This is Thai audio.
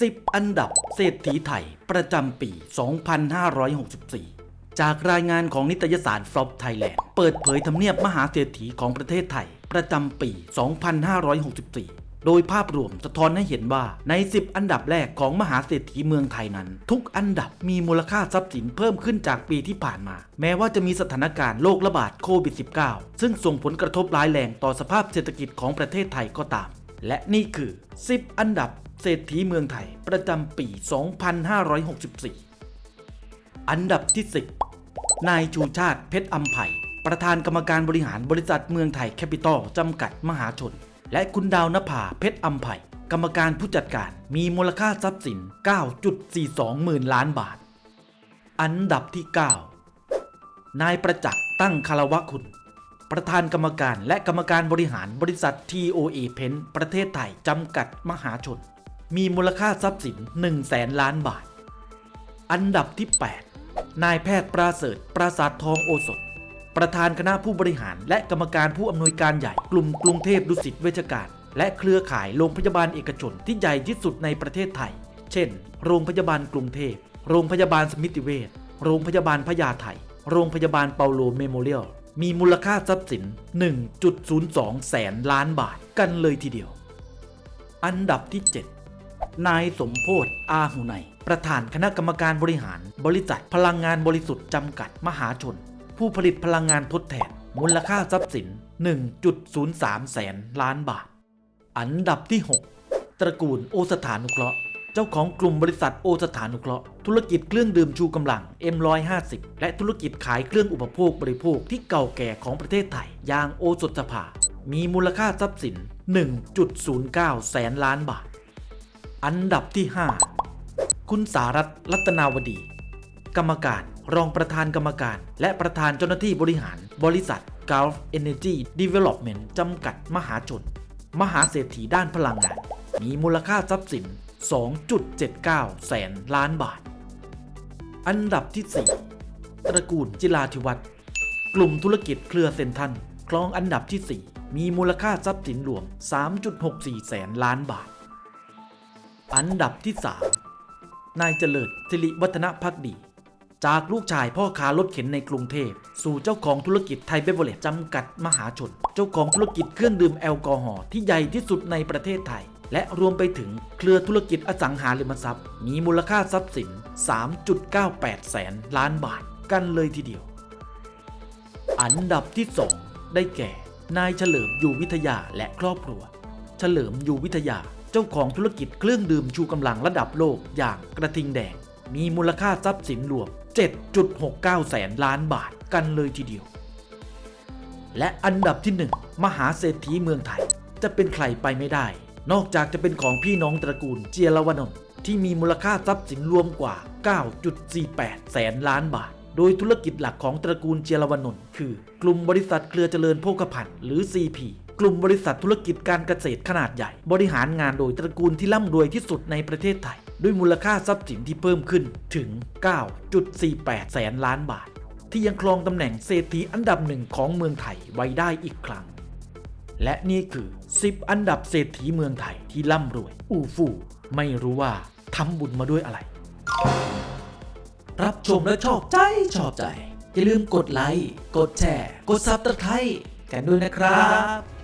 10 อันดับเศรษฐีไทย ประจำปี 2564 จากรายงานของนิตยสาร f l o p Thailand เปิดเผยทำเนียบมหาเศรษฐีของประเทศไทย ประจำปี 2564 โดยภาพรวมสะท้อนให้เห็นว่าใน 10 อันดับแรกของมหาเศรษฐีเมืองไทยนั้น ทุกอันดับมีมูลค่าทรัพย์สินเพิ่มขึ้นจากปีที่ผ่านมา แม้ว่าจะมีสถานการณ์โรคระบาดโควิด -19 ซึ่งส่งผลกระทบร้ายแรงต่อสภาพเศรษฐกิจของประเทศไทยก็ตาม และนี่คือ 10 อันดับเศรษฐีเมืองไทยประจำปี 2564 อันดับที่ 10 นายชูชาติเพชรอัมไพประธานกรรมการบริหารบริษัทเมืองไทยแคปิตอลจำกัดมหาชน และคุณดาวนภาเพชรอัมไพกรรมการผู้จัดการมีมูลค่าทรัพย์สิน 9.42 หมื่นล้านบาท อันดับที่ 9 นายประจักษ์ตั้งคารวะคุณ ประธานกรรมการและกรรมการบริหารบริษัท TOA Pen ประเทศไทย จำกัดมหาชน มีมูลค่าทรัพย์สิน1แสนล้านบาท อันดับที่ 8 นายแพทย์ประเสริฐปราสาททองโอสถ ประธานคณะผู้บริหารและกรรมการผู้อำนวยการใหญ่กลุ่มกรุงเทพดุสิตเวชการ และเครือข่ายโรงพยาบาลเอกชนที่ใหญ่ที่สุดในประเทศไทย เช่น โรงพยาบาลกรุงเทพ โรงพยาบาลสมิติเวชโรงพยาบาลพญาไทโรงพยาบาลเปาโลเมโมเรียล มีมูลค่าทรัพย์สิน 1.02 แสนล้านบาทกันเลยทีเดียว อันดับที่ 7 นายสมโพธอาหุไนประธานคณะกรรมการบริหาร บริษัทพลังงานบริสุทธิ์จำกัดมหาชน ผู้ผลิตพลังงานทดแทน มูลค่าทรัพย์สิน 1.03 แสนล้านบาท อันดับที่ 6 ตระกูลโอสถานุเคราะห์ เจ้าของกลุ่มบริษัทโอสถานุเคราะห์ ธุรกิจเครื่องดื่มชูกำลัง M150 และธุรกิจขายเครื่องอุปโภคบริโภคที่เก่าแก่ของประเทศไทย อย่างโอสถสภา มีมูลค่าทรัพย์สิน 1.09 แสนล้านบาท อันดับที่ 5 คุณสารัตรัตนาวดี กรรมการรองประธานกรรมการ และประธานเจ้าหน้าที่บริหาร บริษัท Gulf Energy Development จำกัดมหาชน มหาเศรษฐีด้านพลังงาน มีมูลค่าทรัพย์สิน 2.79 แสนล้านบาท อันดับที่ 4 ตระกูลจิราธิวัฒน์กลุ่มธุรกิจเครือเซนทันครองอันดับที่ 4 มีมูลค่าทรัพย์สินรวม 3.64 แสนล้านบาท อันดับที่ 3 นายเจริญสิริวัฒนพักดี จากลูกชายพ่อค้ารถเข็นในกรุงเทพ สู่เจ้าของธุรกิจไทยเบเวอร์เลจจำกัดมหาชน เจ้าของธุรกิจเครื่องดื่มแอลกอฮอล์ที่ใหญ่ที่สุดในประเทศไทย และรวมไปถึงเครือธุรกิจอสังหาริมทรัพย์ มีมูลค่าทรัพย์สิน 3.98 แสนล้านบาทกันเลยทีเดียว อันดับที่ 2 ได้แก่ นายเฉลิมอยู่วิทยาและครอบครัว เฉลิมอยู่วิทยาเจ้าของธุรกิจเครื่องดื่มชูกำลังระดับโลกอย่างกระทิงแดง มีมูลค่าทรัพย์สินรวม 7.69 แสนล้านบาทกันเลยทีเดียว และอันดับที่ 1 มหาเศรษฐีเมืองไทยจะเป็นใครไปไม่ได้ นอกจากจะเป็นของพี่น้องตระกูลเจียรวนนท์ที่มีมูลค่าทรัพย์สินรวมกว่า 9.48 แสนล้านบาท โดยธุรกิจหลักของตระกูลเจียรวนนท์คือกลุ่มบริษัทเครือเจริญโภคภัณฑ์หรือ CP กลุ่มบริษัทธุรกิจการเกษตรขนาดใหญ่ บริหารงานโดยตระกูลที่ร่ำรวยที่สุดในประเทศไทย ด้วยมูลค่าทรัพย์สินที่เพิ่มขึ้นถึง 9.48 แสนล้านบาท ที่ยังครองตำแหน่งเศรษฐีอันดับหนึ่งของเมืองไทยไว้ได้อีกครั้ง และนี่คือ 10 อันดับเศรษฐีเมืองไทยที่ร่ำรวย อูฟู่ไม่รู้ว่าทำบุญมาด้วยอะไร รับชมแล้วชอบใจชอบใจ อย่าลืมกดไลค์ กดแชร์ กดซับสไครต์กันด้วยนะครับ